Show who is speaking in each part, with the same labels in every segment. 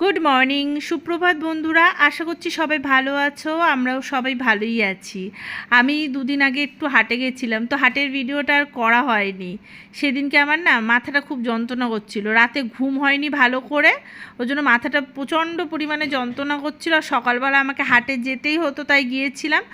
Speaker 1: Good morning সুপ্রভাত বন্ধুরা, আশা করছি সবাই ভালো আছো, আমরাও সবাই ভালোই আছি। আমি দুদিন আগে একটু হাটে গেছিলাম, তো হাটের ভিডিওটা আর করা হয়নি। সেদিনকে আমার না মাথাটা খুব যন্ত্রণা করছিল, রাতে ঘুম হয়নি ভালো করে ওই জন্য মাথাটা প্রচণ্ড পরিমাণে যন্ত্রণা করছিল, আর সকালবেলা আমাকে হাটে যেতেই হতো, তাই গিয়েছিলাম।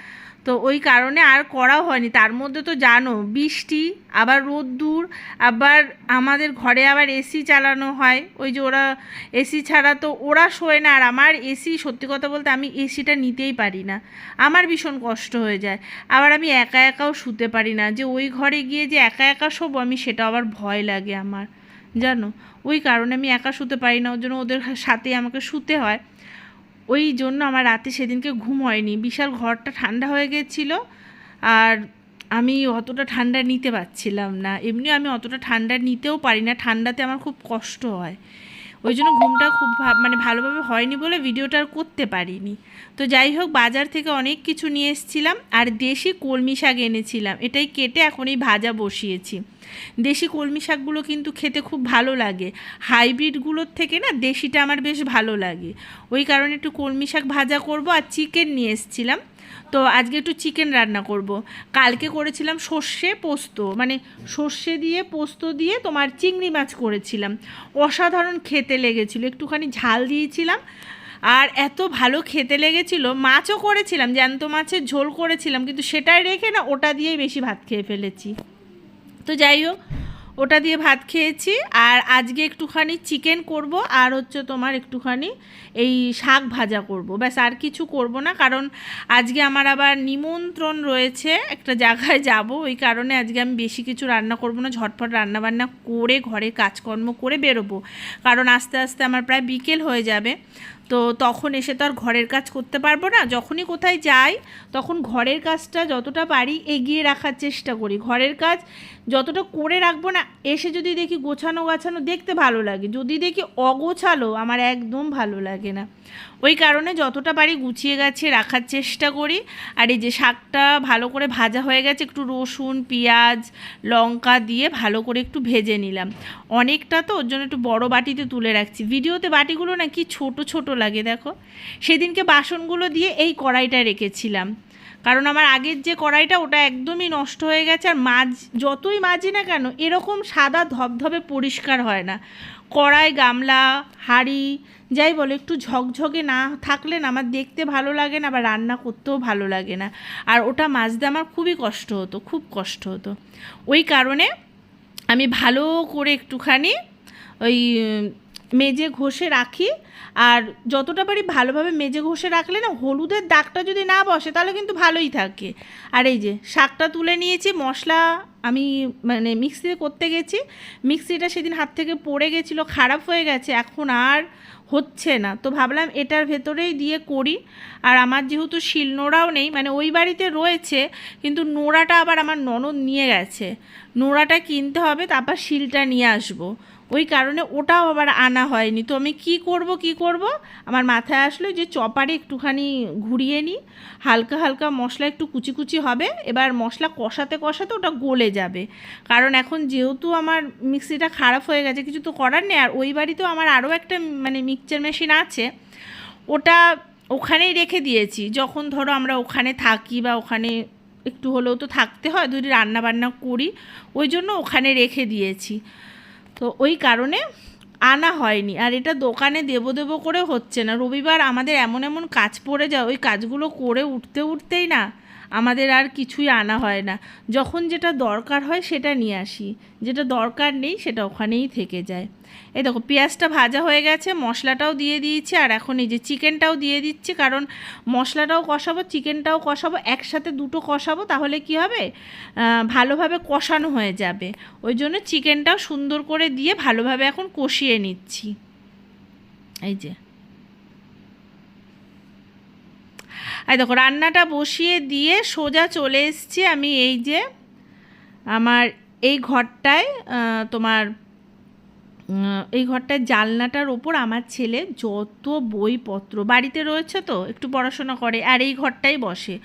Speaker 1: তো ওই কারণে আর করাও হয়নি। তার মধ্যে তো জানো, বৃষ্টি, আবার রোদ্দুর, আবার আমাদের ঘরে আবার এসি চালানো হয়। ওই যে ওরা এসি ছাড়া তো ওরা শোয় না, আর আমার এসি সত্যি কথা বলতে আমি এসিটা নিতেই পারি না। আমার ভীষণ কষ্ট হয়ে যায়। আবার আমি একা একাও শুতে পারি না। যে ওই ঘরে গিয়ে যে একা একা শোবো, আমি সেটা আবার ভয় লাগে আমার। জানো? ওই কারণে আমি একা শুতে পারি না। ওই জন্য ওদের সাথে আমাকে শুতে হয়। ওই জন্য আমার রাতে সেদিনকে ঘুম হয়নি। বিশাল ঘরটা ঠান্ডা হয়ে গেছিল আর আমি অতটা ঠান্ডা নিতে পারছিলাম না। এমনি আমি অতটা ঠান্ডা নিতেও পারি না। ঠান্ডাতে আমার খুব কষ্ট হয়। ওই জন্য ঘুমটা খুব মানে ভালোভাবে হয়নি বলে ভিডিওটা আর করতে পারিনি। তো যাই হোক, বাজার থেকে অনেক কিছু নিয়ে এসেছিলাম আর দেশি কলমি শাক এনেছিলাম। এটাই কেটে এখন এই ভাজা বসিয়েছি। দেশি কলমি শাকগুলো কিন্তু খেতে খুব ভালো লাগে। হাইব্রিডগুলোর থেকে না দেশিটা আমার বেশ ভালো লাগে। ওই কারণে একটু কলমি শাক ভাজা করব আর চিকেন নিয়ে এসেছিলাম। তো আজকে একটু চিকেন রান্না করব। কালকে করেছিলাম সর্ষে পোস্ত। মানে সর্ষে দিয়ে, পোস্ত দিয়ে তোমার চিংড়ি মাছ করেছিলাম। অসাধারণ খেতে লেগেছিল। একটুখানি ঝাল দিয়েছিলাম। আর এত ভালো খেতে লেগেছিল, মাছও করেছিলাম, জ্যান্ত মাছের ঝোল করেছিলাম, কিন্তু সেটাই রেখে না ওটা দিয়েই বেশি ভাত খেয়ে ফেলেছি। তো যাই হোক ওটা দিয়ে ভাত খেয়েছি, আর আজকে একটুখানি চিকেন করব, আর হচ্ছে তোমার একটুখানি এই শাক ভাজা করব। ব্যাস, আর কিছু করব না, কারণ আজকে আমার আবার নিমন্ত্রণ রয়েছে একটা জায়গায় যাব, ওই কারণে আজকে আমি বেশি কিছু রান্না করব না ঝটফট রান্না বান্না করে ঘরে কাজকর্ম করে বেরোবো। কারণ আস্তে আস্তে আমার প্রায় বিকেল হয়ে যাবে, তো তখন এসে তো আর ঘরের কাজ করতে পারব না। যখনই কোথায় যাই, তখন ঘরের কাজটা যতটা পারি এগিয়ে রাখার চেষ্টা করি। ঘরের কাজ যতটা করে রাখব না, এসে যদি দেখি গোছানো গাছানো দেখতে ভালো লাগে, যদি দেখি অগোছালো আমার একদম ভালো লাগে না। ওই কারণে যতটা পারি গুছিয়ে গাছিয়ে রাখার চেষ্টা করি, আর এই যে শাকটা ভালো করে ভাজা হয়ে গেছে, একটু রসুন, পেঁয়াজ, লঙ্কা দিয়ে ভালো করে একটু ভেজে নিলাম। অনেকটা তো, ওর জন্য একটু বড় বাটিতে তুলে রাখছি। ভিডিওতে বাটিগুলো না কি ছোট ছোট লাগে, দেখো। সেদিনকে বাসনগুলো দিয়ে এই কড়াইটা রেখেছিলাম। কারণ আমার আগের যে কড়াইটা, ওটা একদমই নষ্ট হয়ে গেছে আর মাছ, যতই মাজি না কেন, এরকম সাদা ধবধবে পরিষ্কার হয় না। কড়াই, গামলা, হাঁড়ি, যাই বলো, একটু ঝকঝকে না থাকলে না, আমার দেখতে ভালো লাগে না বা রান্না করতেও ভালো লাগে না। আর ওটা মাজতে আমার খুবই কষ্ট হতো, খুব কষ্ট হতো। ওই কারণে আমি ভালো করে একটুখানি ওই মেজে ঘষে রাখি। আর যতটা পারি ভালোভাবে মেজে ঘষে রাখলে না, হলুদের দাগটা যদি না বসে তাহলে কিন্তু ভালোই থাকে। আর এই যে শাকটা তুলে নিয়েছি, মশলা আমি মানে মিক্সিতে করতে গেছি। মিক্সিটা সেদিন হাত থেকে পড়ে গেছিল, খারাপ হয়ে গেছে, এখন আর হচ্ছে না। তো ভাবলাম এটার ভেতরেই দিয়ে করি। আর আমার যেহেতু শিল নোড়াও নেই মানে ওই বাড়িতে রয়েছে, কিন্তু নোড়াটা আবার আমার ননদ নিয়ে গেছে। নোড়াটা কিনতে হবে, তারপর শিলটা নিয়ে আসব। ওই কারণে ওটাও আবার আনা হয়নি। তো আমি কি করব কি করব? আমার মাথায় আসলো যে চপারে একটুখানি ঘুরিয়ে নিই। হালকা হালকা মশলা একটু কুচি কুচি হবে, এবার মশলা কষাতে কষাতে ওটা গলে যাবে। কারণ এখন যেহেতু আমার মিক্সিটা খারাপ হয়ে গেছে, কিছু তো করার নেই। আর ওই বাড়িতেও আমার আরও একটা মানে মিক্সচার মেশিন আছে, ওটা ওখানেই রেখে দিয়েছি। যখন ধরো আমরা ওখানে থাকি বা ওখানে একটু হলেও তো থাকতে হয়, যদি রান্না বান্না করি, ওই জন্য ওখানে রেখে দিয়েছি। তো ওই কারণে আনা হয়নি। আর এটা দোকানে দেবো দেবো করে হচ্ছে না। রবিবার আমাদের এমন এমন কাজ পড়ে যায়, ওই কাজগুলো করে উঠতে উঠতেই না আমাদের আর কিছুই আনা হয় না। যখন যেটা দরকার হয় সেটা নিয়ে আসি। যেটা দরকার নেই সেটা ওখানেই থেকে যায়। এই দেখো, পেঁয়াজটা ভাজা হয়ে গেছে, মশলাটাও দিয়ে দিয়েছি, আর এখন এই যে চিকেনটাও দিয়ে দিচ্ছি, কারণ মশলাটাও কষাবো, চিকেনটাও কষাবো, একসাথে দুটো কষাবো, তাহলে কি হবে? ভালোভাবে কষানো হয়ে যাবে। ওই জন্য চিকেনটাও সুন্দর করে দিয়ে ভালোভাবে এখন কষিয়ে নিচ্ছি। এই যে। এই দেখো, রান্নাটা বসিয়ে দিয়ে সোজা চলে এসছি আমি এই যে আমার এই ঘরটায় তোমার এই ঘরটার জানলাটার ওপর আমার ছেলে যত বইপত্র, বাড়িতে রয়েছে তো, একটু পড়াশোনা করে, আর এই ঘরটাই বসে।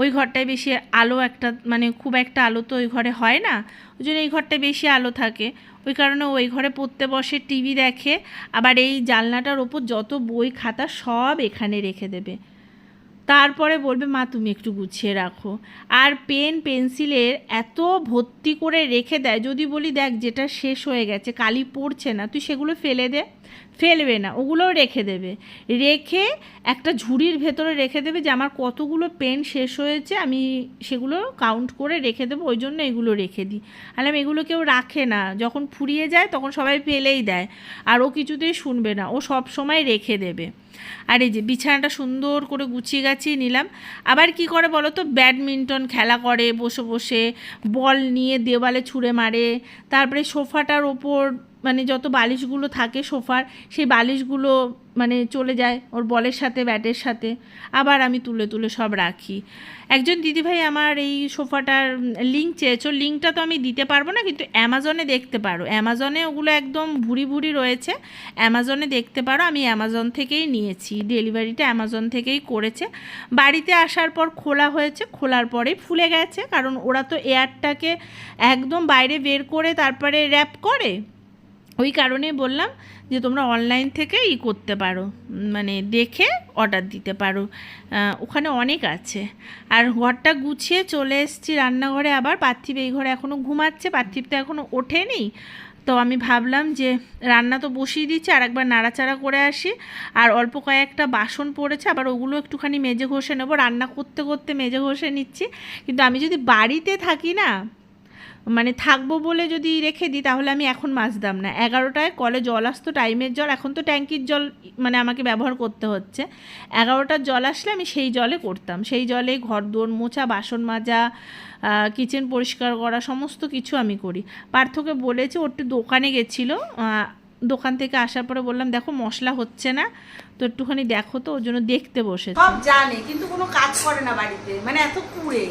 Speaker 1: ওই ঘরটায় বেশি আলো একটা মানে খুব একটা আলো তো ওই ঘরে হয় না, ওই জন্য এই ঘরটায় বেশি আলো থাকে। ওই কারণে ওই ঘরে পড়তে বসে, টিভি দেখে, আবার এই জানলাটার ওপর যত বই খাতা সব এখানে রেখে দেবে। তারপরে বলবে, মা, তুমি একটু গুছিয়ে রাখো। আর পেন পেন্সিলের এত ভর্তি করে রেখে দেয়, যদি বলি, দেখ, যেটা শেষ হয়ে গেছে, কালি পড়ছে না, তুই সেগুলো ফেলে দে। ফেলবে না, ওগুলোও রেখে দেবে। রেখে একটা ঝুড়ির ভেতরে রেখে দেবে যে আমার কতগুলো পেন শেষ হয়েছে, আমি সেগুলো কাউন্ট করে রেখে দেবো, ওই জন্য এগুলো রেখে দিই। আর আলাম, এগুলো কেউ রাখে না। যখন ফুরিয়ে যায়, তখন সবাই ফেলেই দেয়। আর ও কিছুতেই শুনবে না। ও সব সময় রেখে দেবে। আর এই যে বিছানাটা সুন্দর করে গুছিয়ে গাছিয়ে নিলাম। আবার কি করে বলো তো? ব্যাডমিন্টন খেলা করে, বসে বসে, বল নিয়ে দেওয়ালে ছুঁড়ে মারে। তারপরে সোফাটার ওপর মানে যত বালিশগুলো থাকে সোফার, সেই বালিশগুলো মানে চলে যায় ওর বলের সাথে, ব্যাটের সাথে। আবার আমি তুলে তুলে সব রাখি। একজন দিদিভাই আমার এই সোফাটার লিঙ্ক চেয়েছো। লিঙ্কটা তো আমি দিতে পারব না, কিন্তু অ্যামাজনে দেখতে পারো। অ্যামাজনে ওগুলো একদম ভুরি ভুরি রয়েছে। অ্যামাজনে দেখতে পারো, আমি অ্যামাজন থেকেই নিয়েছি। ডেলিভারিটা অ্যামাজন থেকেই করেছে। বাড়িতে আসার পর খোলা হয়েছে, খোলার পরে ফুলে গেছে, কারণ ওরা তো এয়ারটাকে একদম বাইরে বের করে তারপরে র্যাপ করে। ওই কারণে বললাম যে তোমরা অনলাইন থেকে ই করতে পারো মানে দেখে অর্ডার দিতে পারো। ওখানে অনেক আছে। আর ঘরটা গুছিয়ে চলে এসেছি রান্নাঘরে। আবার পার্থিব এই ঘরে এখনও ঘুমাচ্ছে পার্থিব তো এখনও ওঠেনি। তো আমি ভাবলাম যে রান্না তো বসিয়ে দিচ্ছি আর একবার নাড়াচাড়া করে আসি। আর অল্প কয়েকটা বাসন পড়েছে, আবার ওগুলো একটুখানি মেজে ঘষে নেব। রান্না করতে করতে মেজে ঘষে নিচ্ছি। কিন্তু আমি যদি বাড়িতে থাকি না মানে থাকব বলে যদি রেখে দিই, তাহলে আমি এখন মাজতাম না। এগারোটায় কলে জল আসতো, টাইমের জল, এখন তো ট্যাঙ্কির জল মানে আমাকে ব্যবহার করতে হচ্ছে। এগারোটার জল আসলে আমি সেই জলে করতাম। সেই জলে ঘর দোর মোছা, বাসন মাজা কিচেন পরিষ্কার করা, সমস্ত কিছু আমি করি। পার্থকে বলেছে ওর একটু দোকানে গেছিল দোকান থেকে আসার পরে বললাম, দেখো, মশলা হচ্ছে না। তো একটুখানি দেখো তো, ওর জন্য দেখতে বসে
Speaker 2: সব জানে, কিন্তু কোনো কাজ করে না বাড়িতে। মানে এত কুড়ে।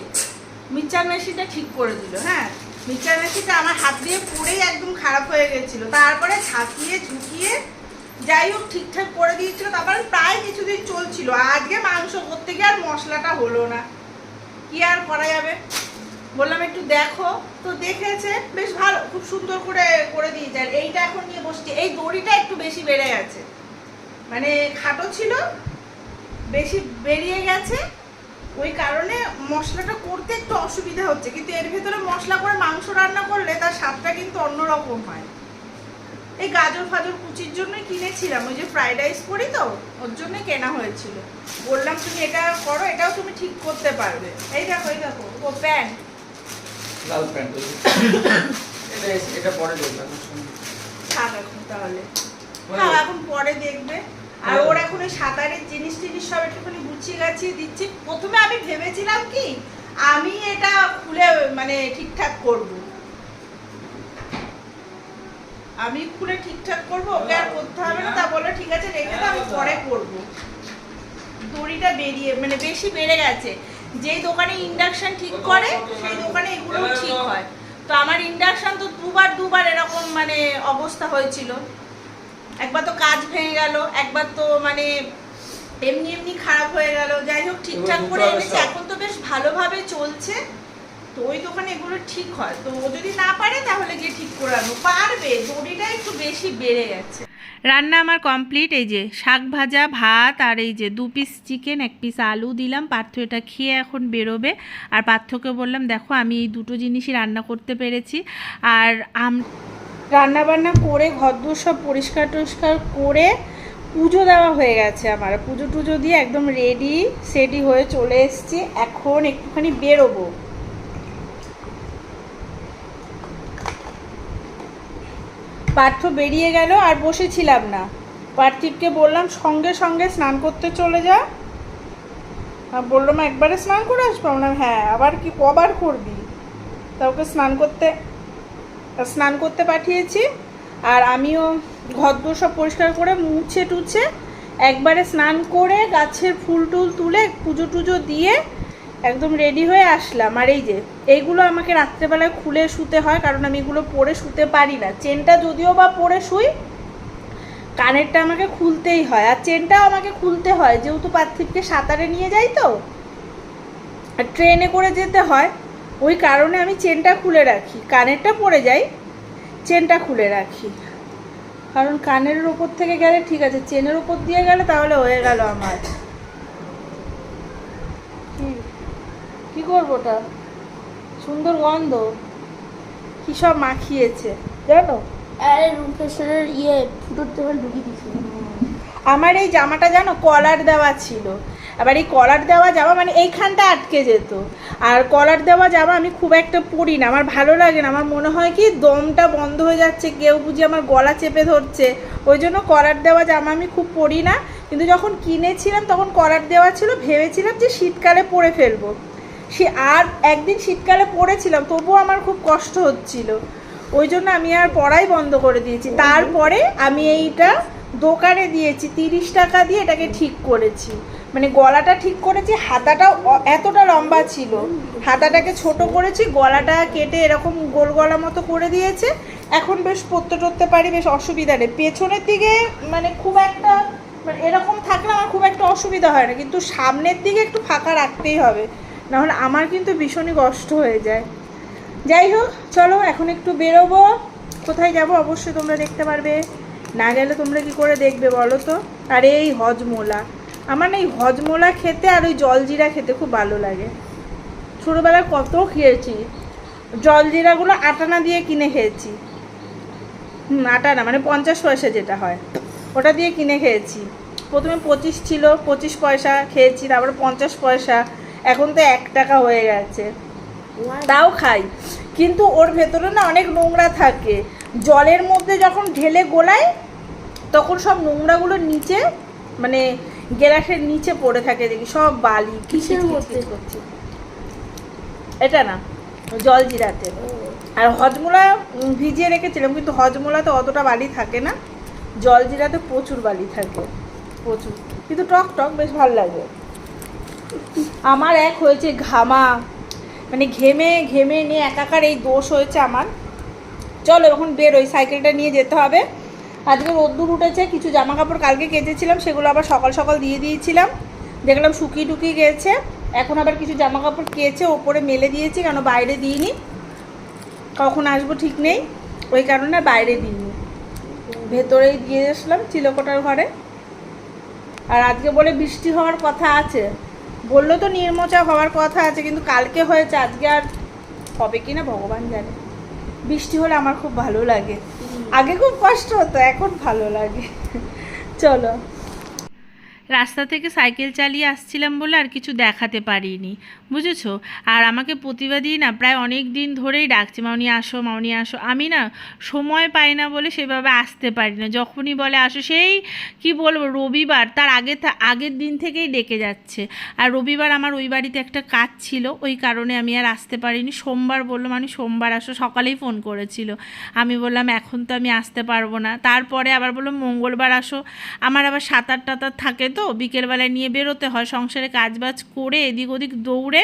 Speaker 2: মিক্সচার মেশিনটা ঠিক করে দিল হ্যাঁ? মিক্সচার মেশিনটা আমার হাত দিয়ে পুড়েই একদম খারাপ হয়ে গেছিল। তারপরে ঝাঁকিয়ে ঝুঁকিয়ে যাই হোক ঠিকঠাক করে দিয়েছিল, তারপরে প্রায় কিছুদিন চলছিল। আজকে মাংস করতে গিয়ে আর মশলাটা হলো না। কি আর করা যাবে? বললাম একটু দেখো। তো দেখেছে, বেশ ভালো, খুব সুন্দর করে করে দিয়েছে। আর এইটা এখন নিয়ে বসছি। এই দড়িটা একটু বেশি বেড়ে গেছে। মানে খাটো ছিল, বেশি বেরিয়ে গেছে। ওই কারণে মশলাটা করতে একটু অসুবিধা হচ্ছে কিন্তু এর ভেতরে মশলা করে মাংস রান্না করলে তার স্বাদটা কিন্তু অন্যরকম হয়। এই গাজর ফাজর কুচির জন্যই কিনেছিলাম ওই যে ফ্রাইড রাইস করি তো ওর জন্যই কেনা হয়েছিল। বললাম তুমি এটা করো এটাও তুমি ঠিক করতে পারবে। এই দেখো এই দেখো ও প্যান্ট
Speaker 3: লাল প্যান্ট এটা এটা পরে দেখবে
Speaker 2: থাক এখন তাহলে। হ্যাঁ এখন পরে দেখবে। আর ওর এখন ওই সাঁতারের জিনিস টিনিস সব একটুখানি গুছিয়ে গাছিয়ে দিচ্ছি। প্রথমে আমি ভেবেছিলাম কি আমি এটা খুলে মানে ঠিকঠাক করব। আমি খুলে ঠিকঠাক করব ওকে আর করতে হবে না তা বলে ঠিক আছে রেখে দাও আমি পরে করব। দড়িটা বেরিয়ে মানে বেশি বেড়ে গেছে। যেই দোকানে ইন্ডাকশন ঠিক করে সেই দোকানে এগুলো ঠিক হয়। তো আমার ইন্ডাকশন তো দুবার দুবার এরকম মানে অবস্থা হয়েছিল। একবার তো কাজ ভেঙে গেল একবার তো মানে এমনি এমনি খারাপ হয়ে গেল। যাই হোক ঠিকঠাক করে এনেছে এখন তো বেশ ভালোভাবে চলছে। তো ওই দোকানে এগুলো ঠিক হয়। তো ও যদি না পারে তাহলে গিয়ে ঠিক করে আনব। পারবে দড়িটা একটু বেশি বেড়ে গেছে।
Speaker 1: রান্না আমার কমপ্লিট এই যে শাক ভাজা ভাত আর এই যে দু পিস চিকেন এক পিস আলু দিলাম। পার্থ এটা খেয়ে এখন বেরোবে। আর পার্থকে বললাম দেখো আমি এই দুটো জিনিসই রান্না করতে পেরেছি। আর আম
Speaker 2: রান্না বান্না করে, ঘরদোর সব পরিষ্কার টরিষ্কার করে পুজো দেওয়া হয়ে গেছে আমার। পুজো টুজো দিয়ে একদম রেডি সেডি হয়ে চলে এসেছি। এখন একটুখানি বেরোবো। পার্থ বেরিয়ে গেল আর বসেছিলাম না। পার্থিবকে বললাম, সঙ্গে সঙ্গে স্নান করতে চলে যা। বললাম একবারে স্নান করে আসব? বললাম হ্যাঁ আবার কি, কবার করবি? তা ওকে স্নান করতে স্নান করতে পাঠিয়েছি। আর আমিও ঘরদোর সব পরিষ্কার করে মুছে টুছে একবারে স্নান করে গাছের ফুল টুল তুলে পুজো টুজো দিয়ে একদম রেডি হয়ে আসলাম। আর এই যে এইগুলো আমাকে রাত্রেবেলায় খুলে শুতে হয় কারণ আমি এগুলো পরে শুতে পারি না। চেনটা যদিও বা পরে শুই, কানেরটা আমাকে খুলতেই হয়। আর চেনটাও আমাকে খুলতে হয়, যেহেতু পার্থিবকে সাঁতারে নিয়ে যাই তো ট্রেনে করে যেতে হয়। ওই কারণে আমি চেনটা খুলে রাখি। কানেরটা পরে যাই চেনটা খুলে রাখি। কারণ কানের ওপর থেকে গেলে ঠিক আছে চেনের ওপর দিয়ে গেলে তাহলে হয়ে গেল আমার। কি করব ওটা? সুন্দর গন্ধ। কি সব মাখিয়েছে জানো?
Speaker 4: আরে রুম ফ্রেশনার ইয়ে ফুটোর ঢুকিয়ে দিয়েছিল
Speaker 2: আমার এই জামাটা জানো কলার দেওয়া ছিল। আবার এই কলার দেওয়া জামা মানে এইখানটা আটকে যেত। আর কলার দেওয়া জামা আমি খুব একটা পরি না, আমার ভালো লাগে না, আমার মনে হয় কি দমটা বন্ধ হয়ে যাচ্ছে, কেউ বুঝি আমার গলা চেপে ধরছে, ওই জন্য কলার দেওয়া জামা আমি খুব পরি না। কিন্তু যখন কিনেছিলাম তখন কলার দেওয়া ছিল, ভেবেছিলাম যে শীতকালে পরে ফেলব। সে আর একদিন শীতকালে পরেছিলাম, তবুও আমার খুব কষ্ট হচ্ছিল। ওই জন্য আমি আর পড়াই বন্ধ করে দিয়েছি। তারপরে আমি এইটা দোকানে দিয়েছি, তিরিশ টাকা দিয়ে এটাকে ঠিক করেছি। মানে গলাটা ঠিক করেছি হাতাটা এতটা লম্বা ছিল। হাতাটাকে ছোট করেছি, গলাটা কেটে এরকম গোল গলা মতো করে দিয়েছে। এখন বেশ পরতে টরতে পারি, বেশ অসুবিধা নেই। পেছনের দিকে মানে খুব একটা মানে এরকম থাকলে আমার খুব একটা অসুবিধা হয় না, কিন্তু সামনের দিকে একটু ফাঁকা রাখতেই হবে। নাহলে আমার কিন্তু ভীষণই কষ্ট হয়ে যায়। যাই হোক, চলো এখন একটু বেরোবো। কোথায় যাব অবশ্যই তোমরা দেখতে পারবে। না গেলে তোমরা কি করে দেখবে বলো তো? আর এই হজমোলা। আমার এই হজমোলা খেতে আর ওই জলজিরা খেতে খুব ভালো লাগে। ছোটোবেলায় কত খেয়েছি। জলজিরাগুলো আটানা দিয়ে কিনে খেয়েছি। হুম, আটানা মানে পঞ্চাশ পয়সা যেটা হয়। ওটা দিয়ে কিনে খেয়েছি। প্রথমে পঁচিশ ছিল, পঁচিশ পয়সা খেয়েছি, তারপরে পঞ্চাশ পয়সা। এখন তো এক টাকা হয়ে গেছে। তাও খাই। কিন্তু ওর ভেতরে না অনেক নোংরা থাকে। জলের মধ্যে যখন ঢেলে গোলায়, তখন সব নোংরাগুলো নিচে মানে গ্লাসের নিচে পড়ে থাকে দেখি সব বালি
Speaker 4: কিসের মধ্যে?
Speaker 2: করছে? এটা না জল জিরাতে আর হজমোলা ভিজিয়ে রেখেছিলাম কিন্তু হজমোলাতে অতটা বালি থাকে না জল জিরাতে প্রচুর বালি থাকে। প্রচুর। কিন্তু টক টক বেশ ভালো লাগে। আমার এক হয়েছে ঘামা। মানে ঘেমে ঘেমে নিয়ে একাকার এই দোষ হয়েছে আমার। চলো এখন বেরোই সাইকেলটা নিয়ে যেতে হবে। আজকে রোদ্দুর উঠেছে, কিছু জামা কাপড় কালকে কেচেছিলাম, সেগুলো আবার সকাল সকাল দিয়ে দিয়েছিলাম। দেখলাম শুকিয়ে টুকিয়ে গেছে, এখন আবার কিছু জামা কাপড় কেচে ওপরে মেলে দিয়েছি, কেন বাইরে দিইনি। কখন আসব ঠিক নেই, ওই কারণে বাইরে দিইনি। ভেতরেই দিয়ে আসলাম চিলকোটার ঘরে। আর আজকে বলে বৃষ্টি হওয়ার কথা আছে। বলল তো নির্মচা হওয়ার কথা আছে, কিন্তু কালকে হয়েছে, আজকে আর হবে কি না ভগবান জানে। বৃষ্টি হলে আমার খুব ভালো লাগে। আগে খুব কষ্ট হতো এখন ভালো লাগে। চলো।
Speaker 1: রাস্তা থেকে সাইকেল চালিয়ে আসছিলাম বলে আর কিছু দেখাতে পারিনি, বুঝেছ? আর আমাকে প্রতিবাদী না, প্রায় অনেক দিন ধরেই ডাকছে, মাউনি আসো মাউনি আসো। আমি না সময় পাই না বলে সেভাবে আসতে পারি না। যখনই বলে আসো, সেই কি বলব, রবিবার, তার আগে আগের দিন থেকেই ডেকে যাচ্ছে। আর রবিবার আমার ওই বাড়িতে একটা কাজ ছিল, ওই কারণে আমি আর আসতে পারিনি। সোমবার বলল মানে সোমবার আসো। সকালেই ফোন করেছিল। আমি বললাম, এখন তো আমি আসতে পারব না। তারপরে আবার বলল, মঙ্গলবার আসো। আমার আবার সাঁতার টাতার থাকে তো বিকেলবেলায় নিয়ে বেরোতে হয়। সংসারে কাজবাজ করে এদিক ওদিক দৌড়ে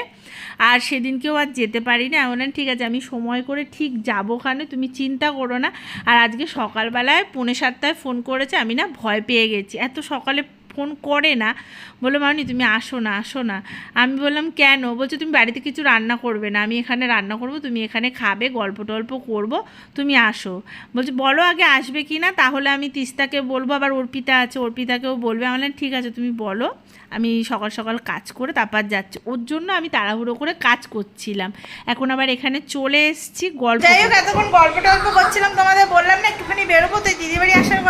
Speaker 1: আর সেদিনকেও আর যেতে পারি না। বললাম, ঠিক আছে, আমি সময় করে ঠিক যাব ওখানে তুমি চিন্তা করো না। আর আজকে সকালবেলায় পৌনে সাতটায় ফোন করেছে, আমি না ভয় পেয়ে গেছি। এত সকালে ফোন করে না। বলল, মামনি, তুমি আসো না আসো না। আমি বললাম, কেন? বলছে, তুমি বাড়িতে কিছু রান্না করবে না। আমি এখানে রান্না করব, তুমি এখানে খাবে, গল্প টল্প করব, তুমি আসো। বলছে, বলো আগে আসবে কি না, তাহলে আমি তিস্তাকে বলব, আবার অর্পিতা আছে, অর্পিতাকেও বলবে। আমি বললাম, ঠিক আছে, তুমি বলো। আমি সকাল সকাল কাজ করে তারপর যাচ্ছি। ওর জন্য আমি তাড়াহুড়ো করে কাজ করছিলাম। এখন আবার এখানে চলে এসেছি, গল্প
Speaker 2: যাই হোক, এতক্ষণ গল্প টল্প করছিলাম, তোমাদের বললাম না, একটুখানি বেরোবো, তো দিদি বাড়ি আসার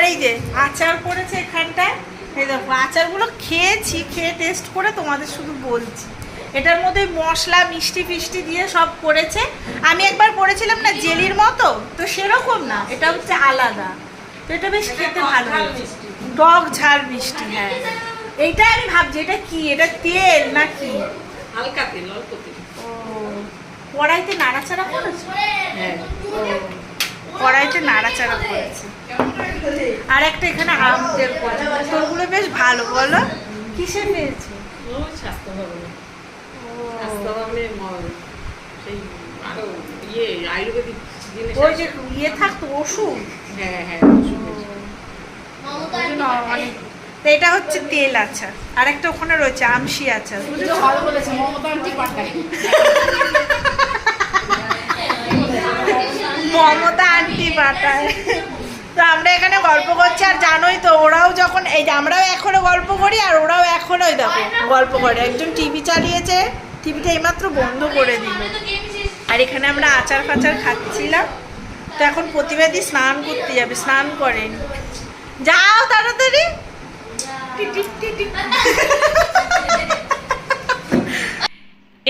Speaker 2: আর এই যে আচার করেছে এখানটায় এই দেখো আচারগুলো খেয়েছি খেয়ে টেস্ট করে তোমাদের শুধু বলছি। এটার মধ্যে মশলা মিষ্টি ফিষ্টি দিয়ে সব করেছে। আমি একবার করেছিলাম না জেলির মতো তো সেরকম না এটা হচ্ছে আলাদা। তো এটা বেশ খেতে ভালো টক ঝাল মিষ্টি হ্যাঁ। এইটা আমি ভাবছি এটা কি এটা তেল না কি
Speaker 3: হালকা তেল অল্প তেল।
Speaker 2: ও কড়াইতে নাড়াচাড়া করেছে?
Speaker 3: হ্যাঁ।
Speaker 2: কড়াইতে নাড়াচাড়া করেছে। আর একটা এখানে আম তেল করেছে। তোরগুলো বেশ ভালো বলো। কিসে পেয়েছে?
Speaker 5: ওই ইয়ে আয়ুর্বেদিক জিনিস
Speaker 2: ওই। যে ইয়ে থাকতো ওষুধ?
Speaker 5: হ্যাঁ হ্যাঁ
Speaker 2: অনেক এটা হচ্ছে তেল আচার আর একটা ওখানে রয়েছে আমশি আচার
Speaker 5: ভালো বলেছে মমতা আন্টি পাঠায়
Speaker 2: তো আমরা এখানে গল্প করছি আর জানোই তো ওরাও যখন এই যে আমরাও এখনও গল্প করি আর ওরাও এখনও ওই দেখো গল্প করে। একজন টিভি চালিয়েছে টিভিটা এইমাত্র বন্ধ করে দিল। আর এখানে আমরা আচার ফাচার খাচ্ছিলাম। তো এখন প্রতিবাদী স্নান করতে যাবে স্নান করেন যাও তাড়াতাড়ি।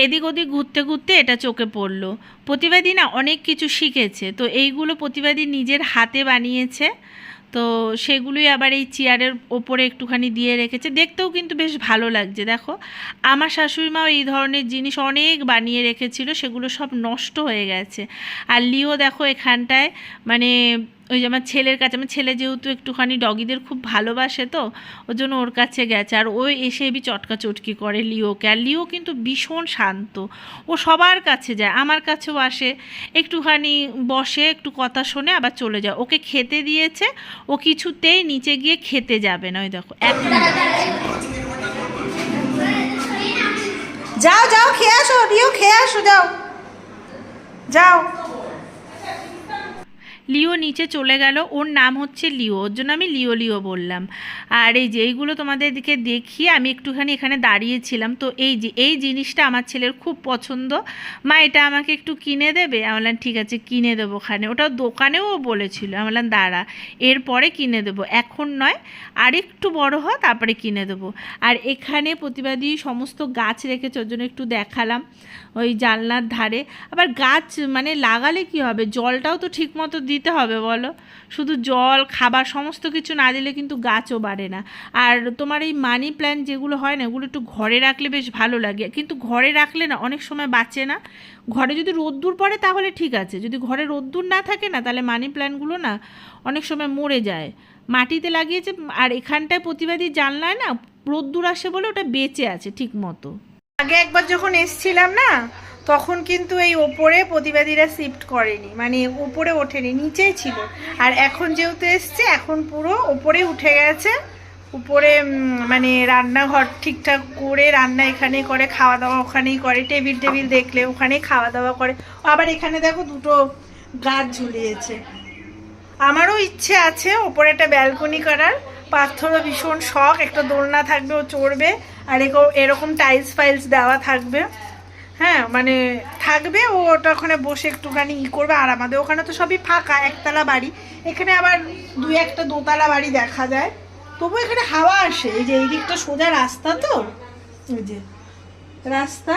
Speaker 1: এদিক ওদিক ঘুরতে ঘুরতে এটা চোখে পড়ল। প্রতিবাদী না অনেক কিছু শিখেছে। তো এইগুলো প্রতিবাদী নিজের হাতে বানিয়েছে। তো সেগুলোই আবার এই চেয়ারের ওপরে একটুখানি দিয়ে রেখেছে। দেখতেও কিন্তু বেশ ভালো লাগছে। দেখো, আমার শাশুড়ি মাও এই ধরনের জিনিস অনেক বানিয়ে রেখেছিল। সেগুলো সব নষ্ট হয়ে গেছে। আর লিও দেখো এখানটায় মানে ওই যে আমার ছেলের কাছে, আমার ছেলে যেহেতু একটুখানি ডগিদের খুব ভালোবাসে তো, ওর জন্য ওর কাছে গেছে। আর ও এসে এবি চটকা চটকি করে লিওকে। আর লিও কিন্তু ভীষণ শান্ত। ও সবার কাছে যায়, আমার কাছেও আসে। একটুখানি বসে, একটু কথা শোনে, আবার চলে যায়। ওকে খেতে দিয়েছে, ও কিছুতেই নিচে গিয়ে খেতে যাবে না। ওই দেখো
Speaker 2: যাও যাও, খেয়ে আসো রিও খেয়ে আসো, যাও। যাও।
Speaker 1: লিও নিচে চলে গেল। ওর নাম হচ্ছে লিও, ওর জন্য আমি লিও লিও বললাম। আর এই যে এইগুলো তোমাদেরকে দেখিয়ে আমি একটুখানি এখানে দাঁড়িয়েছিলাম। তো এই যে, এই জিনিসটা আমার ছেলের খুব পছন্দ। মা, এটা আমাকে একটু কিনে দেবে? আমি বললাম, ঠিক আছে, কিনে দেবো ওখানে। ওটা দোকানেও বলেছিল। আমি বললাম, দাঁড়া, এরপরে কিনে দেবো। এখন নয় আর একটু বড় হয় তারপরে কিনে দেবো। আর এখানে প্রতিবাদী সমস্ত গাছ রেখেছে, ওর জন্য একটু দেখালাম ওই জানলার ধারে। আবার গাছ মানে লাগালে কি হবে? জলটাও তো ঠিক মতো দিতে হবে বলো? শুধু জল, খাবার, সমস্ত কিছু না দিলে কিন্তু গাছও বাড়ে না। আর তোমার এই মানি প্ল্যান্ট যেগুলো হয় না ওগুলো একটু ঘরে রাখলে বেশ ভালো লাগে। কিন্তু ঘরে রাখলে না, অনেক সময় বাঁচে না। ঘরে যদি রোদ্দুর পড়ে তাহলে ঠিক আছে। যদি ঘরে রোদ্দুর না থাকে না, তাহলে মানি প্ল্যান্টগুলো না অনেক সময় মরে যায়। মাটিতে লাগিয়েছে, আর এখানটায় প্রতিবাদী জানলায় না রোদ্দুর আসে বলে ওটা বেঁচে আছে ঠিক মতো।
Speaker 2: আগে একবার যখন এসছিলাম না তখন কিন্তু এই ওপরে প্রতিবাদীরা শিফট করেনি। মানে ওপরে ওঠেনি, নিচেই ছিল। আর এখন যেহেতু এসছে, এখন পুরো ওপরে উঠে গেছে। উপরে মানে রান্নাঘর ঠিকঠাক করে, রান্না এখানে করে খাওয়া দাওয়া ওখানেই করে, টেবিল টেবিল দেখলে ওখানেই খাওয়া দাওয়া করে। আবার এখানে দেখো দুটো গাছ ঝুলিয়েছে। আমারও ইচ্ছে আছে ওপরে একটা ব্যালকনি করার। পাথরও ভীষণ শখ, একটা দোলনা থাকবে, ও চড়বে, আর এরকম টাইলস ফাইলস দেওয়া থাকবে। হ্যাঁ মানে থাকবে, ও ওটা ওখানে বসে একটুখানি ই করবে, আর আমাদের ওখানে তো সবই ফাঁকা, একতলা বাড়ি। এখানে আবার দুই একটা দোতলা বাড়ি দেখা যায়। তবু এখানে হাওয়া আসে, এই যে এই দিকটা সোজা রাস্তা তো, এই যে রাস্তা।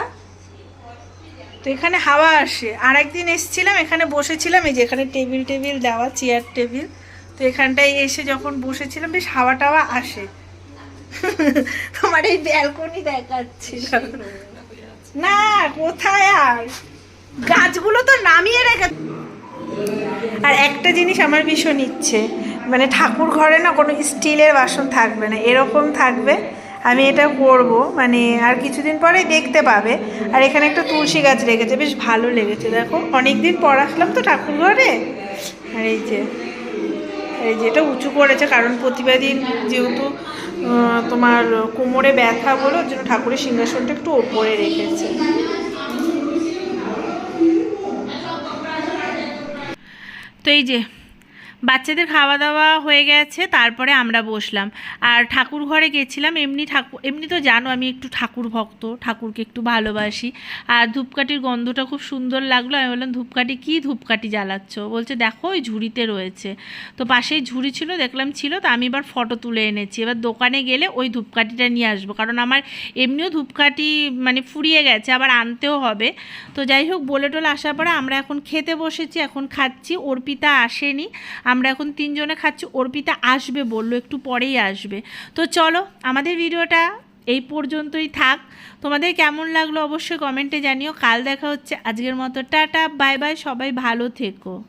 Speaker 2: তো এখানে হাওয়া আসে। আর একদিন এসেছিলাম, এখানে বসেছিলাম, এই যে এখানে টেবিল টেবিল দেওয়া, চেয়ার টেবিল। তো এখানটায় এসে যখন বসেছিলাম, বেশ হাওয়া টাওয়া আসে। তোমার এই ব্যালকনি দেখাচ্ছিল না, কোথায় আর? গাছগুলো তো নামিয়ে রেখে আর একটা জিনিস আমার ভীষণ ইচ্ছে। মানে ঠাকুর ঘরে না কোনো স্টিলের বাসন থাকবে না, এরকম থাকবে। আমি এটা করব মানে আর কিছুদিন পরে দেখতে পাবে। আর এখানে একটা তুলসী গাছ রেখেছে, বেশ ভালো লেগেছে। দেখো অনেক দিন পর আসলাম তো ঠাকুর ঘরে। আর এই যে এই যেটা উঁচু করেছে, কারণ প্রতিভা দিন যেহেতু তোমার কোমরে ব্যথা বলো, ওর জন্য ঠাকুরের সিংহাসনটা একটু ওপরে রেখেছে।
Speaker 1: তো এই যে বাচ্চাদের খাওয়া দাওয়া হয়ে গেছে, তারপরে আমরা বসলাম। আর ঠাকুর ঘরে গেছিলাম, এমনি ঠাকুর এমনি তো জানো আমি একটু ঠাকুর ভক্ত, ঠাকুরকে একটু ভালোবাসি। আর ধূপকাঠির গন্ধটা খুব সুন্দর লাগল, আমি বললাম, ধূপকাঠি, কী ধূপকাঠি জ্বালাচ্ছ? বলছে, দেখো, ওই ঝুড়িতে রয়েছে। তো পাশেই ঝুড়ি ছিল, দেখলাম ছিল, তো আমি এবার ফটো তুলে এনেছি। এবার দোকানে গেলে ওই ধূপকাঠিটা নিয়ে আসব, কারণ আমার এমনিও ধূপকাঠি মানে ফুরিয়ে গেছে, আবার আনতেও হবে। তো যাই হোক, বলে টোলে আসার পরে আমরা এখন খেতে বসেছি, এখন খাচ্ছি, অর্পিতা আসেনি। আমরা এখন তিনজনে খাচ্ছি। অর্পিতা আসবে বলল, একটু পরেই আসবে। তো চলো, আমাদের ভিডিওটা এই পর্যন্তই থাক। তোমাদের কেমন লাগল অবশ্যই কমেন্টে জানিও। কাল দেখা হচ্ছে। আজকের মতো টাটা, বাই বাই, সবাই ভালো থেকো।